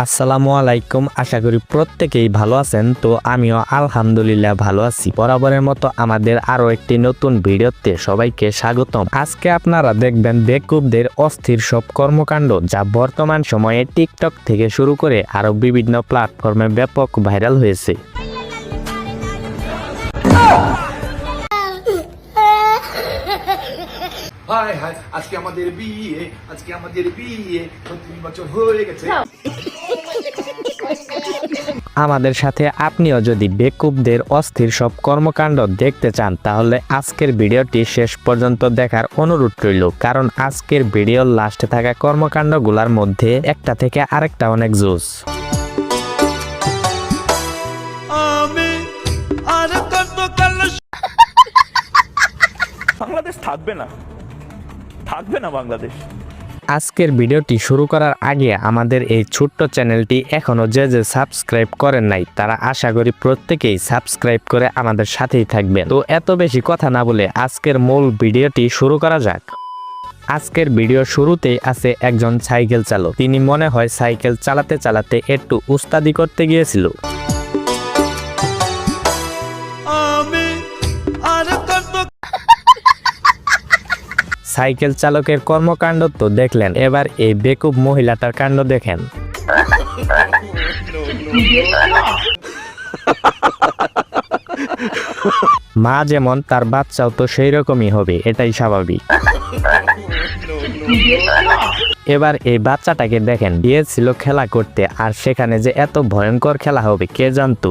আসসালামু আলাইকুম, আশা করি প্রত্যেকেই ভালো আছেন। তো আমিও আলহামদুলিল্লাহ ভালো আছি। বরাবরের মতো আমাদের আরও একটি নতুন ভিডিওতে সবাইকে স্বাগতম। আজকে আপনারা দেখবেন বেকুবদের অস্থির সব কর্মকাণ্ড যা বর্তমান সময়ে টিকটক থেকে শুরু করে আরও বিভিন্ন প্ল্যাটফর্মে ব্যাপক ভাইরাল হয়েছে। হায় হায় আজকে আমাদের বিয়ে, আজকে আমাদের বিয়ে। বছর হয়ে গেছে। আমাদের সাথে আপনিও যদি বেকুবদের অস্থির সব কর্মকাণ্ড দেখতে চান তাহলে আজকের ভিডিওটি শেষ পর্যন্ত দেখার অনুরোধ রইল। কারণ আজকের ভিডিওর লাস্টে থাকা কর্মকাণ্ডগুলোর মধ্যে একটা থেকে আরেকটা অনেক জোস। বাংলাদেশ থাকবে না। থাকবে না বাংলাদেশ। আজকের ভিডিওটি শুরু করার আগে আমাদের এই ছোট্ট চ্যানেলটি এখনও যে যে সাবস্ক্রাইব করেন নাই, তারা আশা করি প্রত্যেকেই সাবস্ক্রাইব করে আমাদের সাথেই থাকবেন। তো এত বেশি কথা না বলে আজকের মূল ভিডিওটি শুরু করা যাক। আজকের ভিডিও শুরুতেই আছে একজন সাইকেল চালক। তিনি মনে হয় সাইকেল চালাতে চালাতে একটু উস্তাদি করতে গিয়েছিল। সাইকেল চালকের কর্মকাণ্ড তো দেখলেন, এবার এই বেকুব মহিলাটার কাণ্ড দেখেন। মা যেমন তার বাচ্চাও তো সেই রকমই হবে, এটাই স্বাভাবিক। এবার এই বাচ্চাটাকে দেখেন গিয়েছিল খেলা করতে, আর সেখানে যে এত ভয়ঙ্কর খেলা হবে, কে জানতো?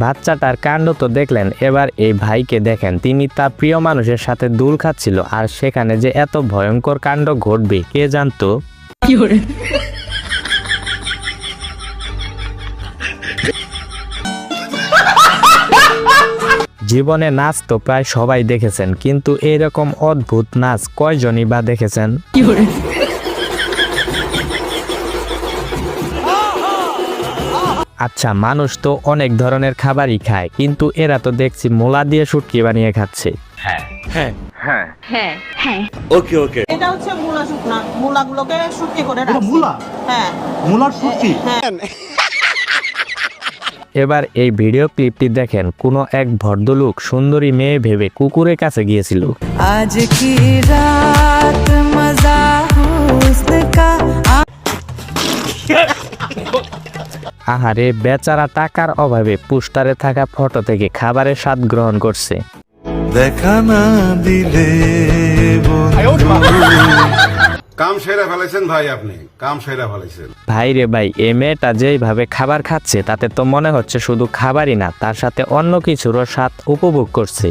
বাচ্চাটার কাণ্ড তো দেখলেন এবার এই ভাইকে দেখেন। তিনি তার প্রিয় মানুষের সাথে দূর খাচ্ছিল আর সেখানে যে এত ভয়ঙ্কর কাণ্ড ঘটবে কে জানতো? জীবনে নাচ তো প্রায় সবাই দেখেছেন কিন্তু এইরকম অদ্ভুত নাচ কয়জনই বা দেখেছেন? আচ্ছা মানুষ তো অনেক ধরনের খাবারই খায় কিন্তু এরা তো দেখছি মোলা দিয়ে শুটকি বানিয়ে খাচ্ছে। হ্যাঁ। হ্যাঁ।, হ্যাঁ।, হ্যাঁ, হ্যাঁ। এবার এই ভিডিও ক্লিপটি দেখেন কোন এক ভদ্রলোক সুন্দরী মেয়ে ভেবে কুকুরের কাছে গিয়েছিল। আজ কি রাত মজা হুসন কা আহারে বেচারা টাকার অভাবে পোস্টারে থাকা ফটো থেকে খাবারের স্বাদ গ্রহণ করছে। দেখা না দিলে কাম সেরা ফেলেছেন ভাই আপনি কাম সেরা ফেলেছেন। ভাই রে ভাই এ মেয়েটা যেইভাবে খাবার খাচ্ছে তাতে তো মনে হচ্ছে শুধু খাবারই না তার সাথে অন্য কিছুরও স্বাদ উপভোগ করছে।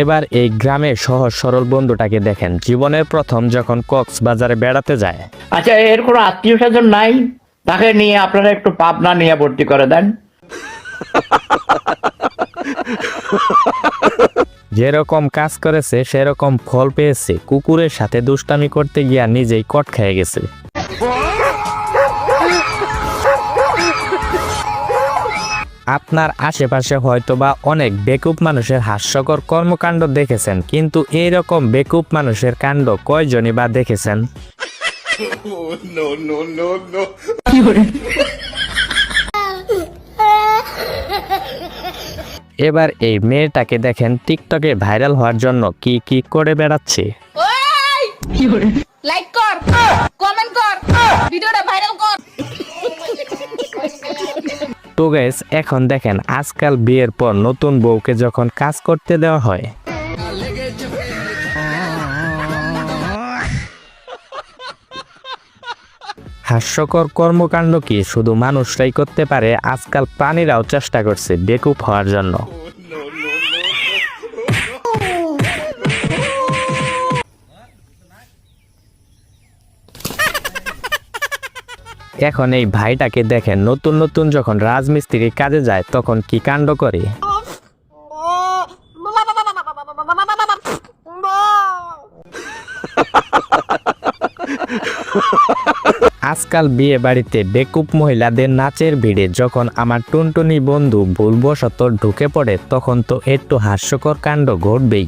এবার এই গ্রামে সহজ সরল বন্ধুটাকে দেখেন। জীবনের প্রথম যখন কক্সবাজারে বেড়াতে যায়। আচ্ছা এর কোনো আত্মীয় স্বজন নাই? তাকে নিয়ে আপনারা একটু পাবনা নিয়ে ভর্তি করে দেন। যেরকম কাজ করেছে সেরকম ফল পেয়েছে। কুকুরের সাথে দুষ্টামি করতে গিয়া নিজেই কট খেয়ে গেছে। আপনার আশেপাশে হয়তোবা অনেক বেকুব মানুষের হাস্যকর কর্মকাণ্ড দেখেছেন, কিন্তু এইরকম বেকুব মানুষের কাণ্ড কয়জনই বা দেখেছেন? এবার এই মেয়েটাকে দেখেন টিকটকে ভাইরাল হওয়ার জন্য কি কি করে বেড়াচ্ছে। লাইক কর কমেন্ট কর, ভিডিওটা ভাইরাল কর। তো গ্যাস এখন দেখেন, আজকাল বিয়ের পর নতুন বউকে যখন কাজ করতে দেওয়া হয়। হাস্যকর কর্মকাণ্ড কি? শুধু মানুষরাই করতে পারে, আজকাল প্রাণীরাও চেষ্টা করছে বেকুব হওয়ার জন্য। এখন এই ভাইটাকে দেখেন, নতুন নতুন যখন রাজমিস্ত্রি কাজে যায়, তখন কি কাণ্ড করে? আজকাল বিয়ে বাড়িতে বেকুব মহিলাদের নাচের ভিড়ে যখন আমার টুনটুনি বন্ধু ভুলবশত ঢুকে পড়ে, তখন তো একটু হাস্যকর কাণ্ড ঘটবেই।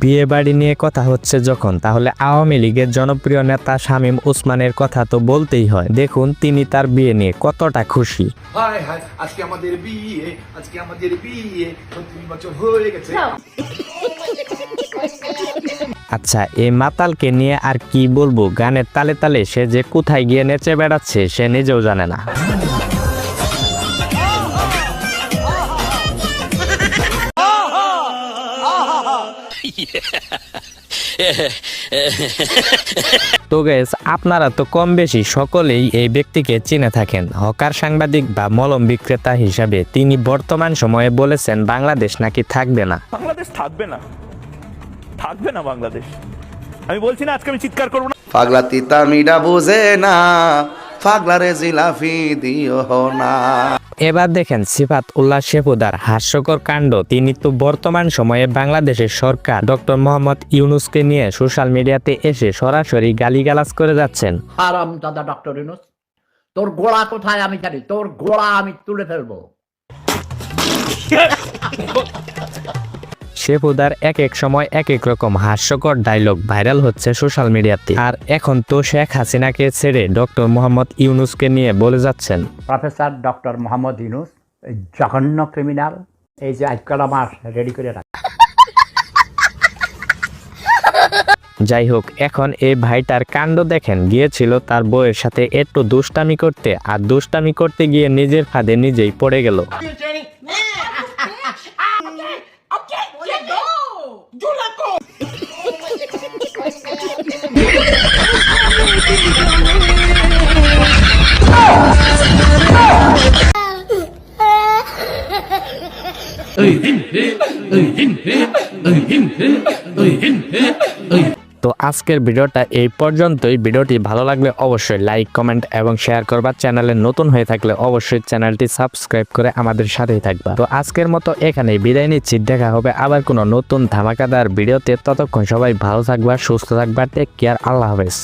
বিয়ে বাড়ি নিয়ে কথা হচ্ছে যখন তাহলে আওয়ামী লীগের জনপ্রিয় নেতা শামীম ওসমানের কথা তো বলতেই হয়। দেখুন তিনি তার বিয়ে নিয়ে কতটা খুশি। আজকে আমাদের বিয়ে আজকে আমাদের বিয়ে বছর হয়ে গেছে। আচ্ছা এই মাতালকে নিয়ে আর কি বলব? গানের তালে তালে সে যে কোথায় গিয়ে নেচে বেড়াচ্ছে সে নিজেও জানে না। তো গেস আপনারা তো কম বেশি সকলেই এই ব্যক্তিকে চিনে থাকেন। হকার সাংবাদিক বা মলম বিক্রেতা হিসাবে তিনি বর্তমান সময়ে বলেছেন বাংলাদেশ নাকি থাকবে না? বাংলাদেশ থাকবে না। থাকবে না বাংলাদেশ। আমি বলছি না আজকে আমি চিৎকার করব না। পাগলা তিতা মিডা বুঝে না। পাগলারে জিলাফি দিও না। এবার দেখেন সিফাত উল্লাহ শেফুদার হাস্যকর কাণ্ড। তিনি তো বর্তমান সময়ে বাংলাদেশের সরকার। ডক্টর মোহাম্মদ ইউনুসকে নিয়ে সোশ্যাল মিডিয়াতে এসে সরাসরি গালিগালাজ করে যাচ্ছেন। হারাম দাদা ডক্টর ইনুস তোর গোড়া কোথায় আমি জানি তোর গোড়া আমি তুলে ফেলব। শেফুদার এক এক সময় এক এক রকম হাস্যকর ডায়লগ ভাইরাল হচ্ছে সোশ্যাল মিডিয়াতে আর এখন তো শেখ হাসিনাকে ছেড়ে ডক্টর মোহাম্মদ ইউনুসকে নিয়ে বলে যাচ্ছেন। প্রফেসর ডক্টর মোহাম্মদ ইনুস এই জঘন্য ক্রিমিনাল এই যে আজকাল আমার রেডি করে রাখ। যাই হোক এখন এই ভাইটার কাণ্ড দেখেন। গিয়েছিল তার বউয়ের সাথে একটু দুষ্টামি করতে আর দুষ্টামি করতে গিয়ে নিজের ফাঁদে নিজেই পড়ে গেল। Chulako! Ơi hin hế, ơi hin hế, ơi hin hế, ơi hin hế, ơi তো আজকের ভিডিওটা এই পর্যন্তই। ভিডিওটি ভালো লাগলে অবশ্যই লাইক কমেন্ট এবং শেয়ার করবা। চ্যানেলে নতুন হয়ে থাকলে অবশ্যই চ্যানেলটি সাবস্ক্রাইব করে আমাদের সাথেই থাকবা। তো আজকের মতো এখানেই বিদায় নিচ্ছি। দেখা হবে আবার কোনো নতুন ধামাকাদার ভিডিওতে। ততক্ষণ সবাই ভালো থাকবা, সুস্থ থাকবা টেক কেয়ার আল্লাহ হাফেজ।